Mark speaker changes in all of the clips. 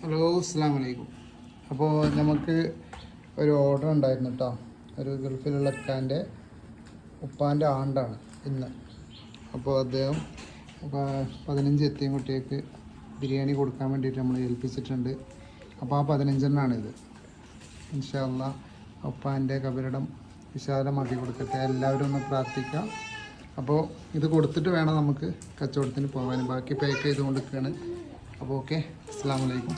Speaker 1: Hello അസ്സാം വലൈക്കും അപ്പോൾ നമുക്ക് ഒരു ഓർഡർ ഉണ്ടായിരുന്നു കേട്ടോ ഒരു ഗൾഫിലുള്ള അക്കാന്റെ ഉപ്പാന്റെ ആണ്ടാണ് ഇന്ന്. അപ്പോൾ അദ്ദേഹം പതിനഞ്ച് എത്തിയും കുട്ടികൾക്ക് ബിരിയാണി കൊടുക്കാൻ വേണ്ടിയിട്ട് നമ്മൾ ഏൽപ്പിച്ചിട്ടുണ്ട്. അപ്പോൾ ആ പതിനഞ്ചെണ്ണാണിത്. ഇൻഷാല്ല ഉപ്പാന്റെ കബരിടം വിശാലമാക്കി കൊടുക്കട്ടെ. എല്ലാവരും ഒന്ന് പ്രാർത്ഥിക്കാം. അപ്പോൾ ഇത് കൊടുത്തിട്ട് വേണം നമുക്ക് കച്ചവടത്തിന് പോകാൻ. ബാക്കി പാക്ക് ചെയ്ത് കൊടുക്കുകയാണ് അപ്പോൾ ഓക്കെ അസ്സാം വലൈക്കും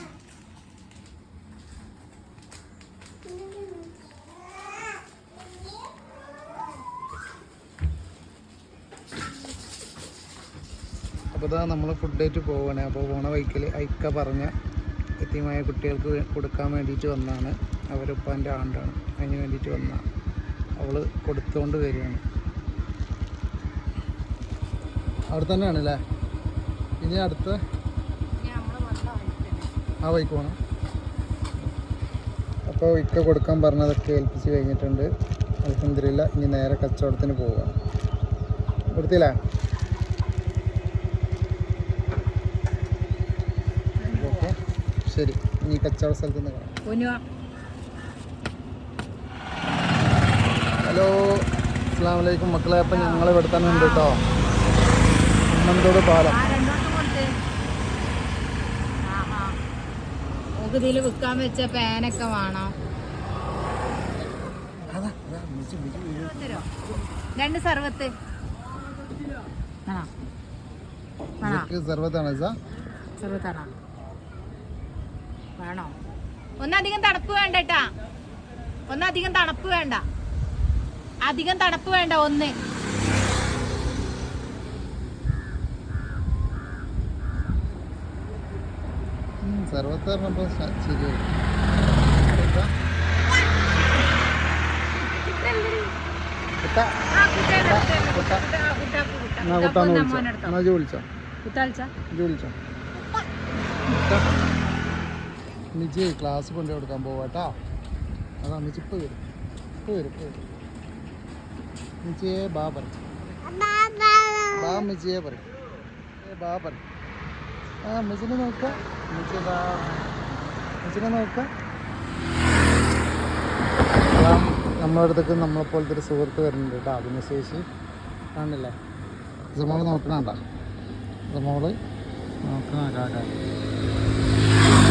Speaker 1: അപ്പോൾ ഇതാ നമ്മൾ ഫുഡായിട്ട് പോവുകയാണ് അപ്പോൾ പോണ വൈക്കിൽ ഐക്ക പറഞ്ഞ എത്തിയമായ കുട്ടികൾക്ക് കൊടുക്കാൻ വേണ്ടിയിട്ട് വന്നതാണ് അവരുപ്പാന്റെ ആണ്ടാണ്. അതിന് വേണ്ടിയിട്ട് വന്ന. അവൾ കൊടുത്തുകൊണ്ട് വരികയാണ്. അവിടെ തന്നെയാണല്ലേ? ഇനി അടുത്ത ആ വൈക്ക് പോകണം അപ്പോൾ ഇക്ക കൊടുക്കാൻ പറഞ്ഞതൊക്കെ ഏൽപ്പിച്ച് കഴിഞ്ഞിട്ടുണ്ട്. അൽഹംദുലില്ലാ ഇനി നേരെ കച്ചവടത്തിന് പോവുകയാണ് കൊടുത്തില്ല? ഓക്കെ. ശരി ഇനി കച്ചവട സ്ഥലത്ത് നിന്ന് കാണാം ഹലോ അസ്സാം വലൈക്കും മക്കളെ. അപ്പം ഞങ്ങൾ ഇവിടെ തന്നെ ഉണ്ട് കേട്ടോ ഉമ്മന്തോട് പാലം.
Speaker 2: നമുക്ക് ഇതിൽ വിൽക്കാൻ വെച്ച പാനൊക്കെ വേണോ? രണ്ട് സർവത്ത്.
Speaker 1: സർവത്താണോ?
Speaker 2: വേണോ? ഒന്നധികം തണുപ്പ് വേണ്ട കേട്ടാ. ഒന്നധികം തണുപ്പ് വേണ്ട. അധികം തണുപ്പ് വേണ്ട ഒന്ന്
Speaker 1: സർവത്ത് പറഞ്ഞപ്പോൾ ശരിയായി കുട്ടാ
Speaker 2: ആ, കുട്ടിയുടെ അടുത്ത് തന്നെ. കുട്ടാ, കുട്ടാ, കുട്ടാ, കുട്ടാ.
Speaker 1: എന്നാ
Speaker 2: കുട്ടാ,
Speaker 1: കുട്ടാന്ന്
Speaker 2: ഒന്ന്
Speaker 1: വിളിച്ചോ
Speaker 2: മോനെ എടുത്തോ.
Speaker 1: എന്നാ ജോ വിളിച്ചോ
Speaker 2: കുട്ടാ
Speaker 1: ജോ വിളിച്ചോ? അമ്മച്ചി ക്ലാസ് കൊണ്ടു കൊടുക്കാൻ പോവാട്ടോ അത് അമ്മിച്ചി ഇപ്പൊ വരും. ഇപ്പൊ വരും ഇപ്പൊ വരും. അമ്മിച്ചിയെ ബാ പറ. ബാ അമ്മിച്ചിയെ പറയും ഏ ബാ പറയും ആ അമ്മച്ചിനെ നോക്കാം. അമ്മച്ചിയെ ബാ അമ്മച്ചിനെ നോക്കാം. നമ്മളെ അടുത്തേക്ക് നമ്മളെ പോലത്തെ ഒരു സുഹൃത്ത് വരുന്നുണ്ട് കേട്ടോ അഭിനശേഷി കാണില്ലേ ജമോൾ നോക്കണണ്ട ജമോൾ നോക്കണ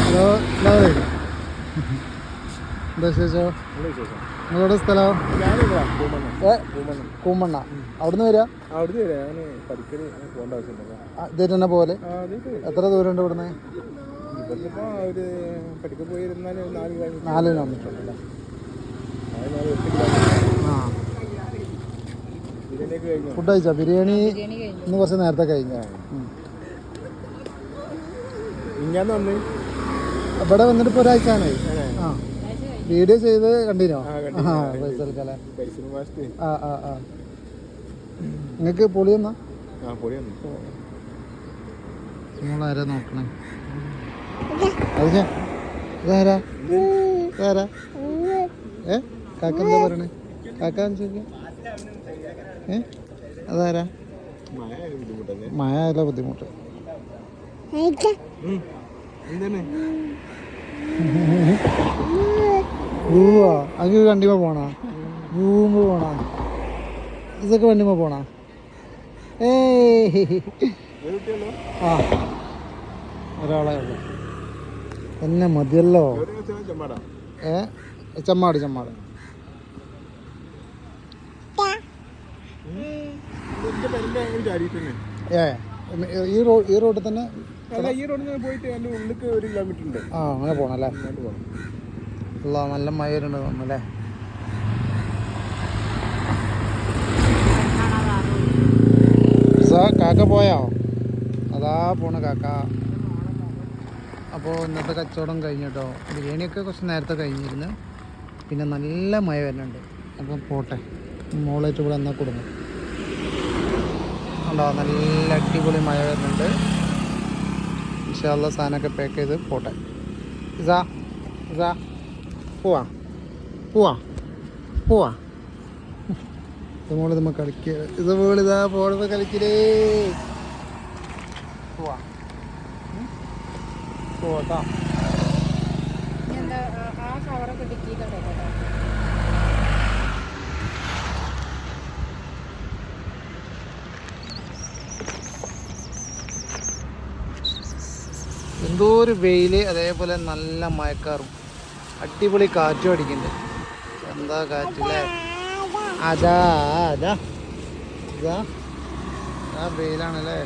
Speaker 1: ഹലോ ഹലോ എന്താ വിശേഷം? നിങ്ങളുടെ സ്ഥലം? കൂമണ്ണ അവിടുന്ന്
Speaker 3: വരാം? ഞാൻ പഠിക്കൽ പോകേണ്ട ആവശ്യമില്ല
Speaker 1: ആ, തന്നെ പോലെ എത്ര ദൂരമുണ്ട് ഇവിടുന്ന്?
Speaker 3: നാല് കിലോമീറ്റർ.
Speaker 1: ഫുഡ് കഴിച്ചാ? ബിരിയാണി ഇന്ന് കുറച്ച് നേരത്തെ കഴിഞ്ഞ. ഇവിടെ വന്നിട്ട് ഇപ്പോൾ ഒരാഴ്ച ആണേ? ആ. വീഡിയോ ചെയ്ത് കണ്ടിനോ
Speaker 3: ആ,
Speaker 1: ആ. പൈസ എടുക്കല്ലേ? ആ ആ ആ. നിങ്ങൾക്ക് പൊളി എന്നാ നിങ്ങളാരാ നോക്കണേ? അത് ഞാൻ ഇതാരാ? ഇതാരാ? ഏ? കാക്ക എന്താ പറയണേ? കാക്ക ചോദിക്കാം ഏ? അതാരാ?
Speaker 3: മഴ
Speaker 1: ബുദ്ധിമുട്ട്.
Speaker 3: എന്താണ്?
Speaker 1: പൂവാ അങ്ങ് വണ്ടിമ പോണാ? പൂമ്പ് പോണാ? ഇതൊക്കെ വണ്ടിമ പോണാ?
Speaker 3: ഏ
Speaker 1: ആ. ഒരാളെ ഉള്ളു. എന്നെ മതിയല്ലോ. ഏ? ചമ്മാട് ചമ്മാട്. ഏ. ഈ റോഡ് ഈ റോഡിൽ തന്നെ
Speaker 3: അല്ല ഈ റോഡിൽ പോയിട്ട് ഉള്ളിലേക്ക് ഒരു കിലോമീറ്റർ ഉണ്ട്.
Speaker 1: ആ അങ്ങനെ പോണല്ലേ?
Speaker 3: പോകണം
Speaker 1: ഉള്ള നല്ല മഴ വരുന്നുണ്ട് തോന്നുന്നല്ലേ കാക്ക പോയോ? അതാ പോണ കാക്ക. അപ്പോൾ ഇന്നത്തെ കച്ചവടം കഴിഞ്ഞിട്ടോ? ബിരിയാണിയൊക്കെ കുറച്ച് നേരത്തെ കഴിഞ്ഞിരുന്നു. പിന്നെ നല്ല മഴ വരുന്നുണ്ട്. അപ്പം പോട്ടെ. മോളേറ്റ് ഇവിടെ എന്നാൽ കൊടുക്കും. ഉണ്ടോ നല്ല അടിപൊളി മഴ വരുന്നുണ്ട്. ഇൻഷാല്ല സാധനമൊക്കെ പാക്ക് ചെയ്ത് പോട്ടെ. ഇതാ ഇതാ പോവാ. പോവാ. പോവാ. മോൾ നമ്മ കളിക്ക. ഇത് മോൾ ഇതാ പോണപ്പോ കളിക്കലേ. പോവാ? പോവാട്ടോ
Speaker 2: ആ ഷവറൊക്കെ ഡിക്കിയിട്ടുണ്ട് കേട്ടോ
Speaker 1: എന്തോ ഒരു വെയിൽ അതേപോലെ നല്ല മയക്കാറും അടിപൊളി കാറ്റും അടിക്കുന്നുണ്ട്. എന്താ കാറ്റില്ലേ അതാ അതാ. ഇതാ. ആ വെയിലാണല്ലേ?